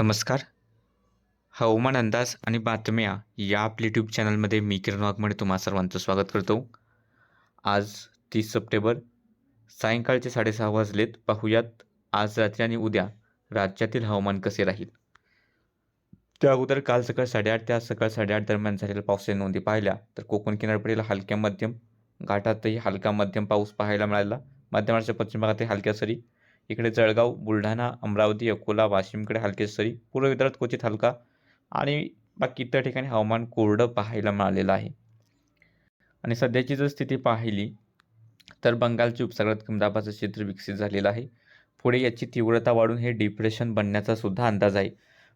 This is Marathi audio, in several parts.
नमस्कार. हवामान अंदाज आणि बातम्या या आपल्या यूट्यूब चॅनलमध्ये मी किरण वाघमणे तुम्हा सर्वांचं स्वागत करतो. आज तीस सप्टेंबर सायंकाळचे साडेसहा वाजलेत. पाहूयात आज रात्री आणि उद्या राज्यातील हवामान कसे राहील? त्या अगोदर काल सकाळ साडेआठ ते आज सकाळ साडेआठ दरम्यान झालेल्या पावसाच्या नोंदी पाहिल्या तर कोकण किनारपट्टीला हलक्या मध्यम घाटातही हलका मध्यम पाऊस पाहायला मिळाला. मध्य पश्चिम भागातही हलक्या सरी इकडे जळगाव बुलढाणा अमरावती अकोला वाशिमकडे हलके सरी पूर्व विदर्भात क्वचित हलका आणि बाकी इतर ठिकाणी हवामान कोरडं पाहायला मिळालेलं आहे. आणि सध्याची जर स्थिती पाहिली तर बंगालची उपसागरात कमदाबाचं क्षेत्र विकसित झालेलं आहे. पुढे याची तीव्रता वाढून हे डिप्रेशन बनण्याचा सुद्धा अंदाज आहे.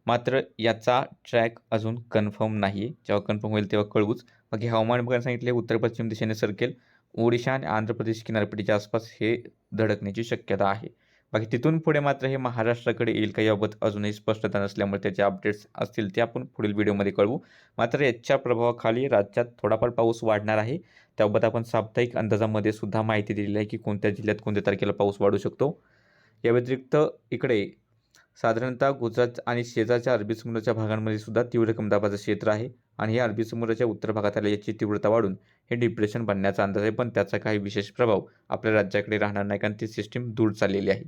मात्र याचा ट्रॅक अजून कन्फर्म नाही आहे जेव्हा कन्फर्म होईल तेव्हा कळवूच. बाकी हवामान विभागाने सांगितले उत्तर पश्चिम दिशेने सरकेल. ओडिशा आणि आंध्र प्रदेश किनारपट्टीच्या आसपास हे धडकण्याची शक्यता आहे. बाकी तिथून पुढे मात्र हे महाराष्ट्राकडे येईल का याबाबत अजूनही स्पष्टता नसल्यामुळे त्याचे अपडेट्स असतील ते आपण पुढील व्हिडिओमध्ये कळवू. मात्र याच्या प्रभावाखाली राज्यात थोडाफार पाऊस वाढणार आहे. त्याबाबत आपण साप्ताहिक अंदाजामध्ये सुद्धा माहिती दिलेली आहे की कोणत्या जिल्ह्यात कोणत्या तारखेला पाऊस वाढू शकतो. या व्यतिरिक्त इकडे साधारणतः गुजरात आणि शेजारच्या अरबी समुद्राच्या भागांमध्ये सुद्धा तीव्र कमदाबाचं क्षेत्र आहे आणि हे अरबी समुद्राच्या उत्तर भागात आल्या याची तीव्रता वाढून हे डिप्रेशन बनण्याचा अंदाज आहे. पण त्याचा काही विशेष प्रभाव आपल्या राज्याकडे राहणार नाही कारण ती सिस्टीम दूर चाललेली आहे.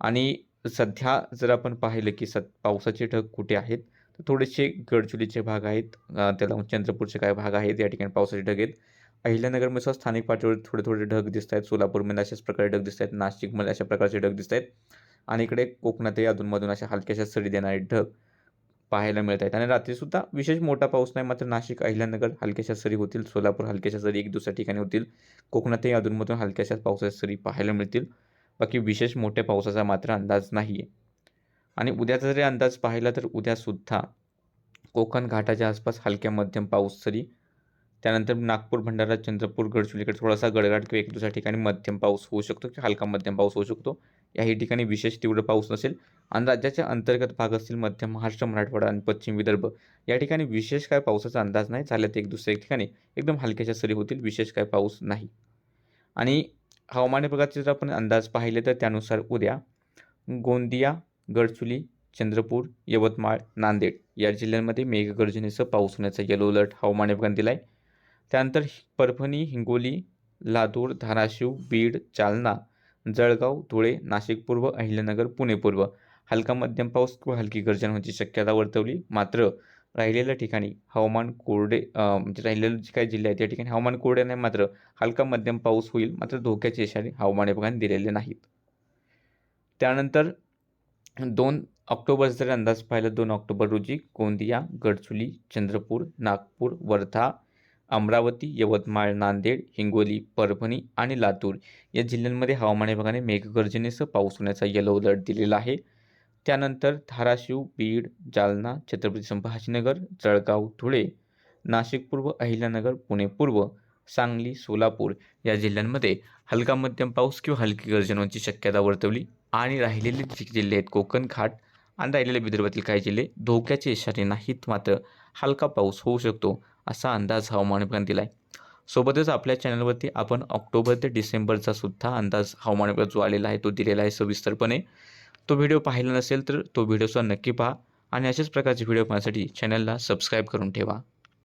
आणि सध्या जर आपण पाहिलं की सत पावसाचे ढग कुठे आहेत तर थोडेसे गडचुलीचे भाग आहेत त्याला चंद्रपूरचे काही भाग आहेत या ठिकाणी पावसाचे ढग आहेत. अहिल्यानगरमध्ये सुद्धा स्थानिक पातळीवर थोडे थोडे ढग दिसत आहेत. सोलापूरमध्ये अशाच प्रकारे ढग दिसत आहेत. नाशिकमध्ये अशा प्रकारचे ढग दिसत आहेत. आणि इकडे कोकणातही अधूनमधून अशा हलक्याशा सरी देणारे ढग पाहायला मिळत आहेत. आणि रात्रीसुद्धा विशेष मोठा पाऊस नाही मात्र नाशिक अहिल्यानगर हलक्याशा सरी होतील. सोलापूर हलक्याशा सरी एक दुसऱ्या ठिकाणी होतील. कोकणातही अधूनमधून हलक्याशा पावसाच्या सरी पाहायला मिळतील. बाकी विशेष मोठ्या पावसाचा मात्र अंदाज नाही आहे आणि उद्याचा जरी अंदाज पाहिला तर उद्यासुद्धा कोकण घाटाच्या आसपास हलक्या मध्यम पाऊस सरी त्यानंतर नागपूर भंडारा चंद्रपूर गडचिरोलीकडे थोडासा गडगाट किंवा एक दुसऱ्या ठिकाणी मध्यम पाऊस होऊ शकतो किंवा हलका मध्यम पाऊस होऊ शकतो. याही ठिकाणी विशेष तीव्र पाऊस नसेल आणि राज्याच्या अंतर्गत भाग असतील मध्य महाराष्ट्र मराठवाडा आणि पश्चिम विदर्भ या ठिकाणी विशेष काय पावसाचा अंदाज नाही. झाल्यात एक दुसऱ्या ठिकाणी एकदम हलक्याच्या सरी होतील विशेष काय पाऊस नाही. आणि हवामान विभागाचे जर आपण अंदाज पाहिले तर त्यानुसार उद्या गोंदिया गडचुली चंद्रपूर यवतमाळ नांदेड या जिल्ह्यांमध्ये मेघगर्जनेसह पाऊस होण्याचा येलो अलर्ट हवामान विभागाने दिला आहे त्यानंतर परभणी हिंगोली लातूर धाराशिव बीड जालना जळगाव धुळे नाशिक पूर्व अहिल्यानगर पुणे पूर्व. हलका मध्यम पाऊस किंवा हलकी गर्जन होण्याची शक्यता वर्तवली. मात्र राहिलेल्या ठिकाणी हवामान कोरडे म्हणजे राहिलेलं जे काही जिल्हे आहेत त्या ठिकाणी हवामान कोरडे नाही मात्र हलका मध्यम पाऊस होईल मात्र धोक्याचे इशारे हवामान विभागाने दिलेले नाहीत. त्यानंतर दोन ऑक्टोबर जर अंदाज पाहिला दोन ऑक्टोबर रोजी गोंदिया गडचुली चंद्रपूर नागपूर वर्धा अमरावती यवतमाळ नांदेड हिंगोली परभणी आणि लातूर या जिल्ह्यांमध्ये हवामान विभागाने मेघगर्जनेसह पाऊस होण्याचा येलो अलर्ट दिलेला आहे. त्यानंतर धाराशिव बीड जालना छत्रपती संभाजीनगर जळगाव धुळे नाशिक पूर्व अहिल्यानगर पुणे पूर्व सांगली सोलापूर या जिल्ह्यांमध्ये हलका मध्यम पाऊस किंवा हलकी गर्जनाची शक्यता वर्तवली आणि राहिलेले जे जिल्हे आहेत कोकण घाट आणि राहिलेले विदर्भातील काही जिल्हे धोक्याचे इशारे नाहीत मात्र हलका पाऊस होऊ शकतो असा अंदाज हवामान विभागाने दिला आहे सोबतच आपल्या चॅनलवरती आपण ऑक्टोबर ते डिसेंबरचा सुद्धा अंदाज हवामान विभाग जो आलेला आहे तो दिलेला आहे सविस्तरपणे. तो व्हिडिओ पाहिला नसेल तर तो व्हिडिओसुद्धा नक्की पहा आणि अशाच प्रकारचे व्हिडिओ पाहण्यासाठी चॅनलला सबस्क्राईब करून ठेवा.